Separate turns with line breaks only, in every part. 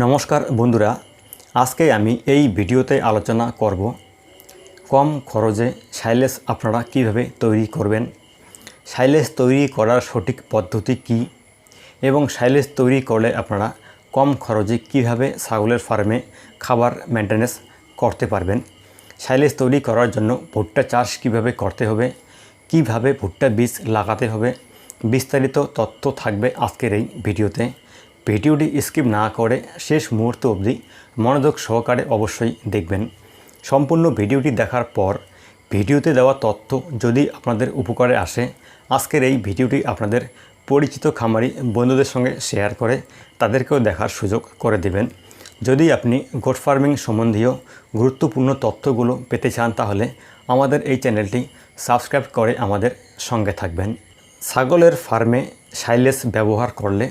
নমস্কার বন্ধুরা, আজকে আমি এই ভিডিওতে আলোচনা করব কম খরচে সাইলেজ আপনারা কীভাবে তৈরি করবেন, সাইলেজ তৈরি করার সঠিক পদ্ধতি কি এবং সাইলেজ তৈরি করলে আপনারা কম খরচে কীভাবে ছাগলের ফার্মে খাবার মেনটেনেন্স করতে পারবেন, সাইলেজ তৈরি করার জন্য ভুট্টা চাষ কীভাবে করতে হবে, কীভাবে ভুট্টা বীজ লাগাতে হবে, বিস্তারিত তথ্য থাকবে আজকের এই ভিডিওতে। ভিডিওটি স্কিপ না করে শেষ মুহূর্ত অবধি মনোযোগ সহকারে অবশ্যই দেখবেন। সম্পূর্ণ ভিডিওটি দেখার পর ভিডিওতে দেওয়া তথ্য যদি আপনাদের উপকারে আসে, আজকের এই ভিডিওটি আপনাদের পরিচিত খামারি বন্ধুদের সঙ্গে শেয়ার করে তাদেরকেও দেখার সুযোগ করে দেবেন। যদি আপনি গোট ফার্মিং সম্বন্ধীয় গুরুত্বপূর্ণ তথ্যগুলো পেতে চান, তাহলে আমাদের এই চ্যানেলটি সাবস্ক্রাইব করে আমাদের সঙ্গে থাকবেন। ছাগলের ফার্মে সাইলেজ ব্যবহার করলে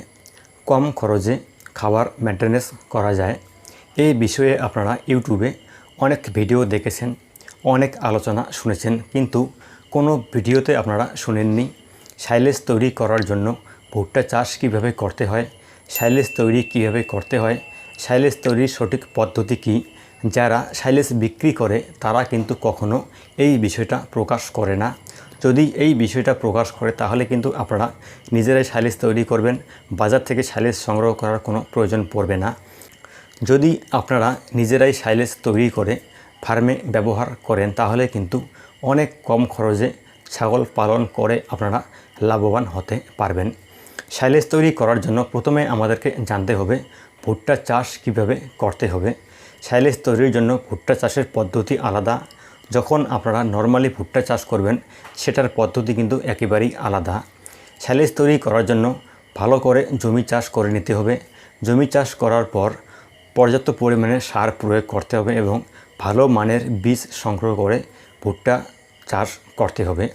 কম খরচে খাবার মেনটেনেন্স করা যায়। এই বিষয়ে আপনারা ইউটিউবে অনেক ভিডিও দেখেছেন, অনেক আলোচনা শুনেছেন, কিন্তু কোনো ভিডিওতে আপনারা শুনেননি। সাইলেজ তৈরি করার জন্য ভুট্টা চাষ কীভাবে করতে হয় সাইলেজ তৈরি কীভাবে করতে হয় সাইলেজ তৈরির সঠিক পদ্ধতি কী, যারা সাইলেজ বিক্রি করে তারা কিন্তু কখনো এই বিষয়টা প্রকাশ করে না। যদি এই বিষয়টা প্রকাশ করে, তাহলে কিন্তু আপনারা নিজেরাই সাইলেজ তৈরি করবেন। বাজার থেকে সাইলেজ সংগ্রহ করার কোনো প্রয়োজন পড়বে না। যদি আপনারা নিজেরাই সাইলেজ তৈরি করে ফার্মে ব্যবহার করেন, তাহলে কিন্তু অনেক কম খরচে ছাগল পালন করে আপনারা লাভবান হতে পারবেন। সাইলেজ তৈরি করার জন্য প্রথমে আমাদেরকে জানতে হবে ভুট্টা চাষ কীভাবে করতে হবে। সাইলেজ তৈরির জন্য ভুট্টা চাষের পদ্ধতি আলাদা যখন আপনারা নর্মালি ভুট্টা চাষ করবেন, সেটার পদ্ধতি কিন্তু একেবারেই আলাদা। সাইলেজ তৈরি করার জন্য ভালো করে জমি চাষ করে নিতে হবে। জমি চাষ করার পর পর্যাপ্ত পরিমাণে সার প্রয়োগ করতে হবে এবং ভালো মানের বীজ সংগ্রহ করে ভুট্টা চাষ করতে হবে।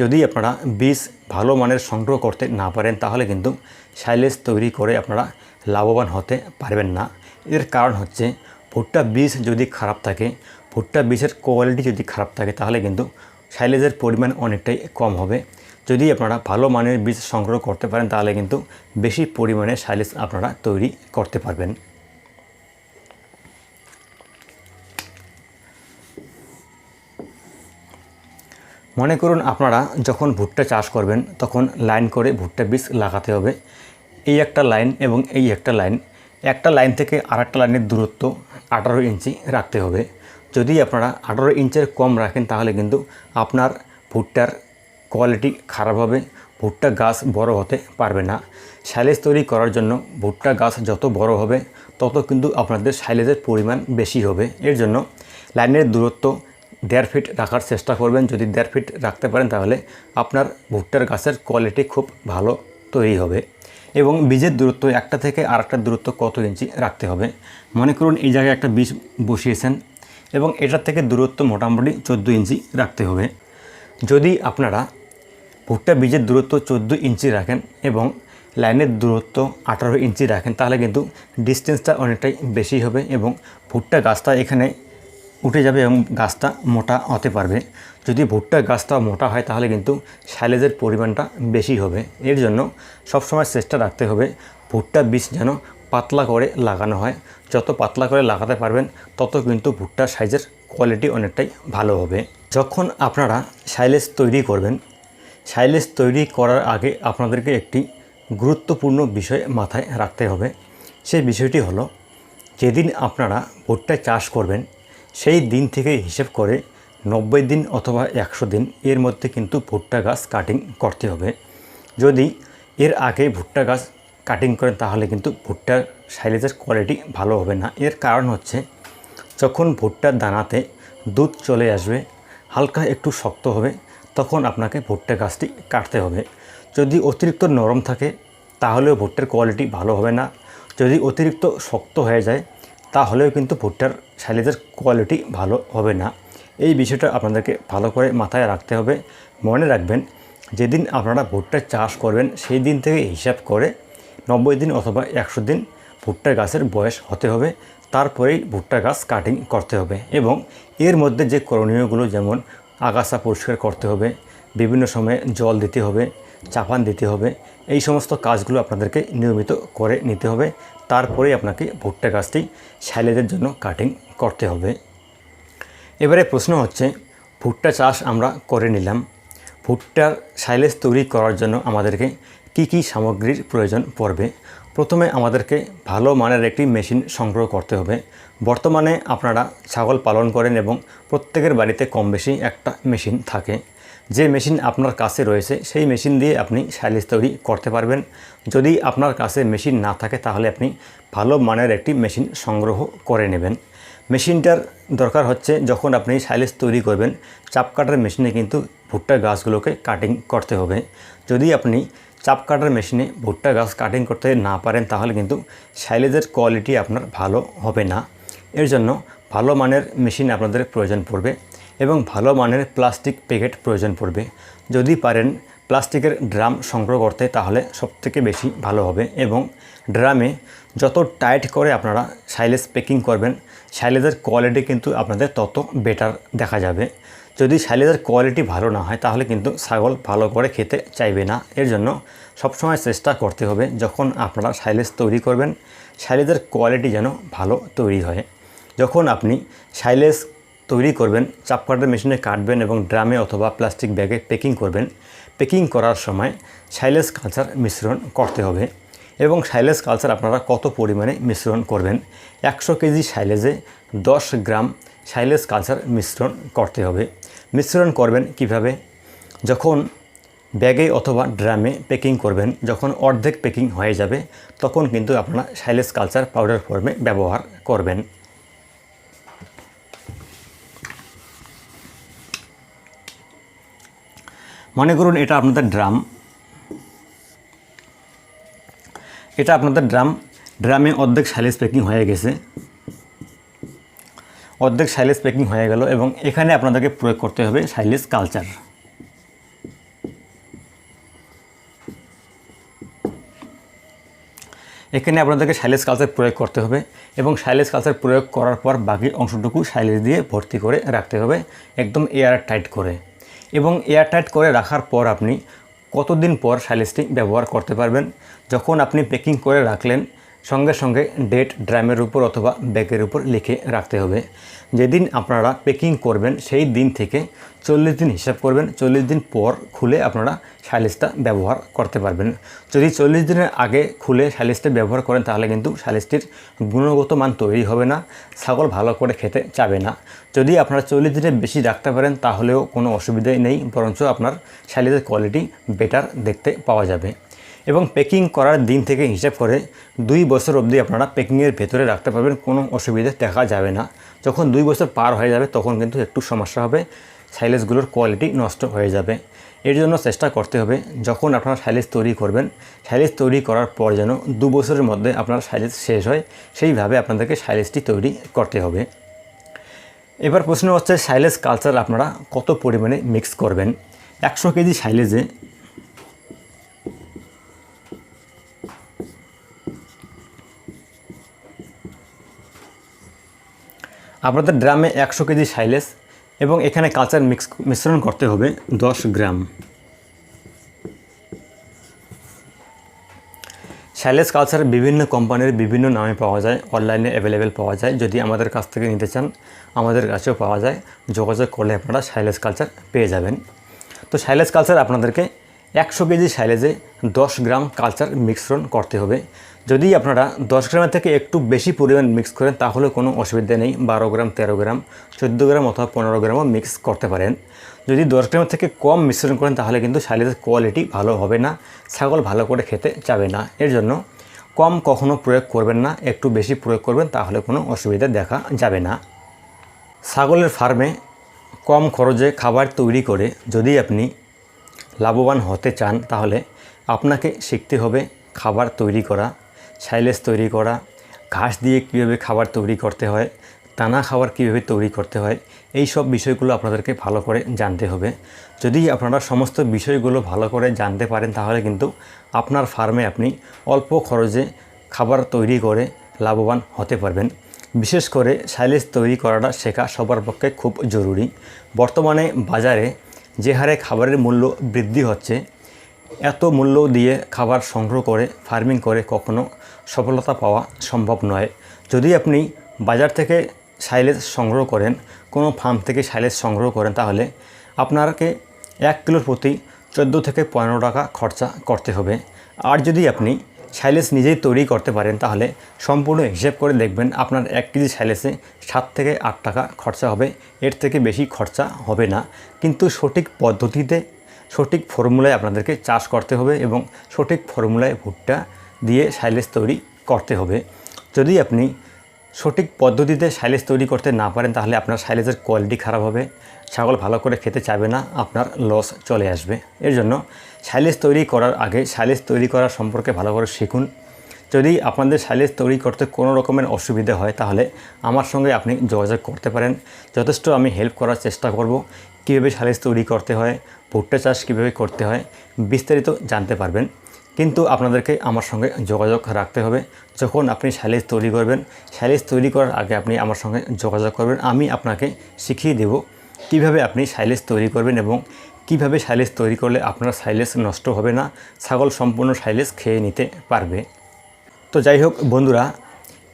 যদি আপনারা বীজ ভালো মানের সংগ্রহ করতে না পারেন, তাহলে কিন্তু সাইলেজ তৈরি করে আপনারা লাভবান হতে পারবেন না। এর কারণ হচ্ছে ভুট্টা বীজ যদি খারাপ থাকে ভুট্টা বীজের কোয়ালিটি যদি খারাপ থাকে, তাহলে কিন্তু সাইলেজের পরিমাণ অনেকটাই কম হবে। যদি আপনারা ভালো মানের বীজ সংগ্রহ করতে পারেন, তাহলে কিন্তু বেশি পরিমাণে সাইলেজ আপনারা তৈরি করতে পারবেন। মনে করুন আপনারা যখন ভুট্টা চাষ করবেন, তখন লাইন করে ভুট্টা বীজ লাগাতে হবে। এই একটা লাইন এবং এই একটা লাইন একটা লাইন থেকে আরেকটা লাইনের দূরত্ব আঠারো ইঞ্চি রাখতে হবে। যদি আপনারা আঠারো ইঞ্চের কম রাখেন, তাহলে কিন্তু আপনার ভুট্টার কোয়ালিটি খারাপ হবে, ভুট্টা গাছ বড় হতে পারবে না। সাইলেজ তৈরি করার জন্য ভুট্টা গাছ যত বড় হবে, তত কিন্তু আপনাদের সাইলেজের পরিমাণ বেশি হবে। এর জন্য লাইনের দূরত্ব দেড় ফিট রাখার চেষ্টা করবেন। যদি দেড় ফিট রাখতে পারেন, তাহলে আপনার ভুট্টার গাছের কোয়ালিটি খুব ভালো তৈরি হবে। এবং বীজের দূরত্ব একটা থেকে আরেকটা দূরত্ব কত ইঞ্চি রাখতে হবে? মনে করুন এই জায়গায় একটা বীজ বসিয়েছেন এবং এটার থেকে দূরত্ব মোটামুটি চোদ্দ ইঞ্চি রাখতে হবে। যদি আপনারা ভুট্টা বীজের দূরত্ব চোদ্দ ইঞ্চি রাখেন এবং লাইনের দূরত্ব আঠারো ইঞ্চি রাখেন, তাহলে কিন্তু ডিস্টেন্সটা অনেকটাই বেশি হবে এবং ভুট্টা গাছটা এখানে উঠে যাবে এবং গাছটা মোটা হতে পারবে। যদি ভুট্টা গাছটা মোটা হয়, তাহলে কিন্তু সাইলেজের পরিমাণটা বেশি হবে। এর জন্য সবসময় চেষ্টা রাখতে হবে ভুট্টা বীজ যেন পাতলা করে লাগানো হয়। যত পাতলা করে লাগাতে পারবেন, তত কিন্তু ভুট্টার সাইজের কোয়ালিটি অনেকটাই ভালো হবে। যখন আপনারা সাইলেজ তৈরি করবেন সাইলেজ তৈরি করার আগে আপনাদেরকে একটি গুরুত্বপূর্ণ বিষয় মাথায় রাখতে হবে। সেই বিষয়টি হলো, যেদিন আপনারা ভুট্টা চাষ করবেন, সেই দিন থেকে হিসেব করে নব্বই দিন অথবা একশো দিন এর মধ্যে কিন্তু ভুট্টা গাছ কাটিং করতে হবে। যদি এর আগে ভুট্টা গাছ কাটিং করেন, তাহলে কিন্তু ভুট্টার সাইলেজের কোয়ালিটি ভালো হবে না। এর কারণ হচ্ছে, যখন ভুট্টার দানাতে দুধ চলে আসবে, হালকা একটু শক্ত হবে, তখন আপনাকে ভুট্টা গাছটি কাটতে হবে। যদি অতিরিক্ত নরম থাকে, তাহলেও ভুট্টার কোয়ালিটি ভালো হবে না। যদি অতিরিক্ত শক্ত হয়ে যায়, তাহলেও কিন্তু ভুট্টার সাইলেজের কোয়ালিটি ভালো হবে না। এই বিষয়টা আপনাদেরকে ভালো করে মাথায় রাখতে হবে। মনে রাখবেন, যেদিন আপনারা ভুট্টা চাষ করবেন, সেই দিন থেকে হিসাব করে নব্বই দিন অথবা একশো দিন ভুট্টা গাছের বয়স হতে হবে। তারপরেই ভুট্টা গাছ কাটিং করতে হবে এবং এর মধ্যে যে করণীয়গুলো যেমন আগাছা পরিষ্কার করতে হবে, বিভিন্ন সময়ে জল দিতে হবে, চাপান দিতে হবে, এই সমস্ত কাজগুলো আপনাদেরকে নিয়মিত করে নিতে হবে। তারপরেই আপনাকে ভুট্টা গাছটি সাইলেজের জন্য কাটিং করতে হবে। এবারে প্রশ্ন হচ্ছে, ভুট্টা চাষ আমরা করে নিলাম। ভুট্টার সাইলেজ তৈরি করার জন্য আমাদেরকে কি কি সামগ্রীর প্রয়োজন পড়বে? প্রথমে আমাদেরকে ভালো মানের একটি মেশিন সংগ্রহ করতে হবে। বর্তমানে আপনারা ছাগল পালন করেন এবং প্রত্যেকের বাড়িতে কম বেশি একটা মেশিন থাকে। যে মেশিন আপনার কাছে রয়েছে, সেই মেশিন দিয়ে আপনি সাইলেজ তৈরি করতে পারবেন। যদি আপনার কাছে মেশিন না থাকে, তাহলে আপনি ভালো মানের একটি মেশিন সংগ্রহ করে নেবেন। মেশিনটার দরকার হচ্ছে যখন আপনি সাইলেজ তৈরি করবেন, চাপ কাটার মেশিনে কিন্তু ভুট্টা গাছগুলোকে কাটিং করতে হবে। যদি আপনি চাপ কাটার মেশিনে ভুট্টা গাছ কাটিং করতে না পারেন, তাহলে কিন্তু সাইলেজের কোয়ালিটি আপনার ভালো হবে না। এর জন্য ভালো মানের মেশিন আপনাদের প্রয়োজন পড়বে এবং ভালো মানের প্লাস্টিক প্যাকেট প্রয়োজন পড়বে। যদি পারেন প্লাস্টিকের ড্রাম সংগ্রহ করতে, তাহলে সবথেকে বেশি ভালো হবে এবং ড্রামে যত টাইট করে আপনারা সাইলেজ প্যাকিং করবেন সাইলেজের কোয়ালিটি কিন্তু আপনাদের তত বেটার দেখা যাবে। যদি সাইলেজের কোয়ালিটি ভালো না হয়, তাহলে কিন্তু ছাগল ভালো করে খেতে চাইবে না। এর জন্য সবসময় চেষ্টা করতে হবে যখন আপনারা সাইলেজ তৈরি করবেন সাইলেজের কোয়ালিটি যেন ভালো তৈরি হয়। যখন আপনি সাইলেজ তৈরি করবেন, চাপ কাটার মেশিনে কাটবেন এবং ড্রামে অথবা প্লাস্টিক ব্যাগে প্যাকিং করবেন প্যাকিং করার সময় সাইলেজ কালচার মিশ্রণ করতে হবে এবং সাইলেজ কালচার আপনারা কত পরিমাণে মিশ্রণ করবেন? একশো কেজি সাইলেজে দশ গ্রাম সাইলেজ কালচার মিশ্রণ করতে হবে। মিশ্রণ করবেন কীভাবে? যখন ব্যাগে অথবা ড্রামে প্যাকিং করবেন, যখন অর্ধেক প্যাকিং হয়ে যাবে, তখন কিন্তু আপনারা সাইলেস কালচার পাউডার ফর্মে ব্যবহার করবেন। মনে করুন এটা আপনাদের ড্রাম। এটা আপনাদের ড্রাম। ড্রামে অর্ধেক সাইলেজ প্যাকিং হয়ে গেছে। অর্ধেক সাইলেস প্যাকিং হয়ে গেল এবং এখানে আপনাদেরকে প্রয়োগ করতে হবে সাইলেস কালচার এখানে আপনাদেরকে সাইলেস কালচার প্রয়োগ করতে হবে এবং সাইলেস কালচার প্রয়োগ করার পর বাকি অংশটুকু সাইলেস দিয়ে ভর্তি করে রাখতে হবে, একদম এয়ার টাইট করে। এবং এয়ার টাইট করে রাখার পর আপনি কতদিন পর সাইলেজটি ব্যবহার করতে পারবেন? যখন আপনি প্যাকিং করে রাখলেন সঙ্গে সঙ্গে ডেট ড্রামের উপর অথবা ব্যাগের উপর লিখে রাখতে হবে। যেদিন আপনারা প্যাকিং করবেন, সেই দিন থেকে চল্লিশ দিন হিসাব করবেন। চল্লিশ দিন পর খুলে আপনারা সাইলেজটা ব্যবহার করতে পারবেন। যদি চল্লিশ দিনের আগে খুলে সাইলেজটা ব্যবহার করেন, তাহলে কিন্তু সাইলেজটির গুণগত মান তৈরি হবে না, ছাগল ভালো করে খেতে চাবে না। যদি আপনারা চল্লিশ দিনের বেশি রাখতে পারেন, তাহলেও কোনো অসুবিধাই নেই, বরঞ্চ আপনার সাইলেজের কোয়ালিটি বেটার দেখতে পাওয়া যাবে। এবং প্যাকিং করার দিন থেকে হিসাব করে দুই বছর অবধি আপনারা প্যাকিংয়ের ভেতরে রাখতে পারবেন, কোনো অসুবিধা দেখা যাবে না। যখন দুই বছর পার হয়ে যাবে, তখন কিন্তু একটু সমস্যা হবে সাইলেজগুলোর কোয়ালিটি নষ্ট হয়ে যাবে। এর জন্য চেষ্টা করতে হবে, যখন আপনারা সাইলেজ তৈরি করবেন সাইলেজ তৈরি করার পর যেন দু বছরের মধ্যে আপনার সাইলেজ শেষ হয়, সেইভাবে আপনাদেরকে সাইলেজটি তৈরি করতে হবে। এবার প্রশ্ন হচ্ছে সাইলেজ কালচার আপনারা কত পরিমাণে মিক্স করবেন? একশো কেজি সাইলেজে আপনাদের ড্রামে একশো কেজি সাইলেজ এবং এখানে কাঁচার মিক্স মিশ্রণ করতে হবে দশ গ্রাম। সাইলেজ কালচার বিভিন্ন কোম্পানির বিভিন্ন নামে পাওয়া যায়, অনলাইনে অ্যাভেলেবেল পাওয়া যায়। যদি আমাদের কাছ থেকে নিতে চান, আমাদের কাছেও পাওয়া যায়। যোগাযোগ করলে আপনারা সাইলেজ কালচার পেয়ে যাবেন। তো সাইলেজ কালচার আপনাদেরকে একশো কেজি সাইলেজে দশ গ্রাম কালচার মিশ্রণ করতে হবে। যদি আপনারা দশ গ্রামের থেকে একটু বেশি পরিমাণ মিক্স করেন, তাহলে কোনো অসুবিধা নেই। বারো গ্রাম, তেরো গ্রাম, চোদ্দ গ্রাম অথবা পনেরো গ্রামও মিক্স করতে পারেন। যদি দশ গ্রামের থেকে কম মিশ্রণ করেন, তাহলে কিন্তু সাইলেজের কোয়ালিটি ভালো হবে না। ছাগল ভালো করে খেতে চাবে না। এর জন্য কম কখনো প্রয়োগ করবেন না। একটু বেশি প্রয়োগ করবেন, তাহলে কোনো অসুবিধা দেখা যাবে না। ছাগলের ফার্মে কম খরচে খাবার তৈরি করে যদি আপনি লাভবান হতে চান, তাহলে আপনাকে শিখতে হবে খাবার তৈরি করা। সাইলেজ তৈরি করা, ঘাস দিয়ে কীভাবে খাবার তৈরি করতে হয়, দানা খাবার কীভাবে তৈরি করতে হয়, এই সব বিষয়গুলো আপনাদেরকে ভালো করে জানতে হবে। যদি আপনারা সমস্ত বিষয়গুলো ভালো করে জানতে পারেন, তাহলে কিন্তু আপনার ফার্মে আপনি অল্প খরচে খাবার তৈরি করে লাভবান হতে পারবেন। বিশেষ করে সাইলেজ তৈরি করাটা শেখা সবার পক্ষে খুব জরুরি। বর্তমানে বাজারে যে হারে খাবারের মূল্য বৃদ্ধি হচ্ছে, এত মূল্য দিয়ে খাবার সংগ্রহ করে, ফার্মিং করে কখনো সফলতা পাওয়া সম্ভব নয়। যদি আপনি বাজার থেকে সাইলেজ সংগ্রহ করেন, কোনো ফার্ম থেকে সাইলেজ সংগ্রহ করেন, তাহলে আপনাকে এক কিলোর প্রতি চোদ্দ থেকে পনেরো টাকা খরচা করতে হবে। আর যদি আপনি সাইলেজ নিজেই তৈরি করতে পারেন, তাহলে সম্পূর্ণ হিসেব করে দেখবেন আপনার এক কেজি সাইলেসে সাত থেকে আট টাকা খরচা হবে। এর থেকে বেশি খরচা হবে না। কিন্তু সঠিক পদ্ধতিতে, সঠিক ফর্মুলায় আপনাদেরকে চাষ করতে হবে এবং সঠিক ফর্মুলায় ভুট্টা দিয়ে সাইলেজ তৈরি করতে হবে। যদি আপনি সঠিক পদ্ধতিতে সাইলেজ তৈরি করতে না পারেন, তাহলে আপনার সাইলেজের কোয়ালিটি খারাপ হবে। ছাগল ভালো করে খেতে চাইবে না, আপনার লস চলে আসবে। এর জন্য সাইলেজ তৈরি করার আগে সাইলেজ তৈরি করার সম্পর্কে ভালো করে শিখুন। যদি আপনাদের সাইলেজ তৈরি করতে কোনো রকমের অসুবিধা হয়, তাহলে আমার সঙ্গে আপনি যোগাযোগ করতে পারেন। যথেষ্ট আমি হেল্প করার চেষ্টা করব। কীভাবে সাইলেজ তৈরি করতে হয়, ভুট্টা চাষ কীভাবে করতে হয়, বিস্তারিত জানতে পারবেন। কিন্তু আপনাদেরকে আমার সঙ্গে যোগাযোগ রাখতে হবে। যখন আপনি স্যালেজ তৈরি করবেন স্যালেজ তৈরি করার আগে আপনি আমার সঙ্গে যোগাযোগ করবেন। আমি আপনাকে শিখিয়ে দেব কীভাবে আপনি সাইলেজ তৈরি করবেন এবং কীভাবে সাইলেজ তৈরি করলে আপনার সাইলেজ নষ্ট হবে না, ছাগল সম্পূর্ণ সাইলেজ খেয়ে নিতে পারবে। তো যাই হোক বন্ধুরা,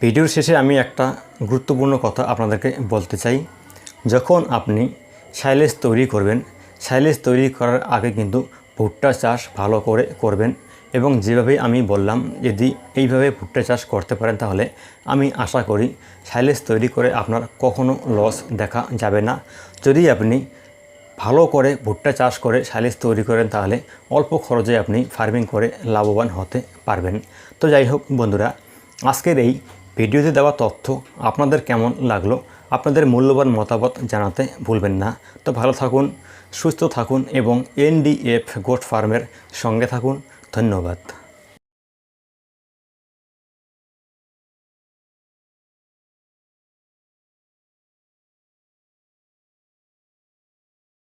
ভিডিওর শেষে আমি একটা গুরুত্বপূর্ণ কথা আপনাদেরকে বলতে চাই। যখন আপনি সাইলেজ তৈরি করবেন সাইলেজ তৈরি করার আগে কিন্তু ভুট্টা চাষ ভালো করে করবেন। এবং যেভাবে আমি বললাম, যদি এইভাবে ভুট্টা চাষ করতে পারেন তাহলে আমি আশা করি সাইলেজ তৈরি করে আপনার কখনো লস দেখা যাবে না। যদি আপনি ভালো করে ভুট্টা চাষ করে সাইলেজ তৈরি করেন তাহলে অল্প খরচে আপনি ফার্মিং করে লাভবান হতে পারবেন। তো যাই হোক বন্ধুরা, আজকের এই ভিডিওতে দেওয়া তথ্য আপনাদের কেমন লাগল, আপনাদের মূল্যবান মতামত জানাতে ভুলবেন না। তো ভালো থাকুন, সুস্থ থাকুন এবং এনডিএফ গোট ফার্মের সঙ্গে থাকুন। ধন্যবাদ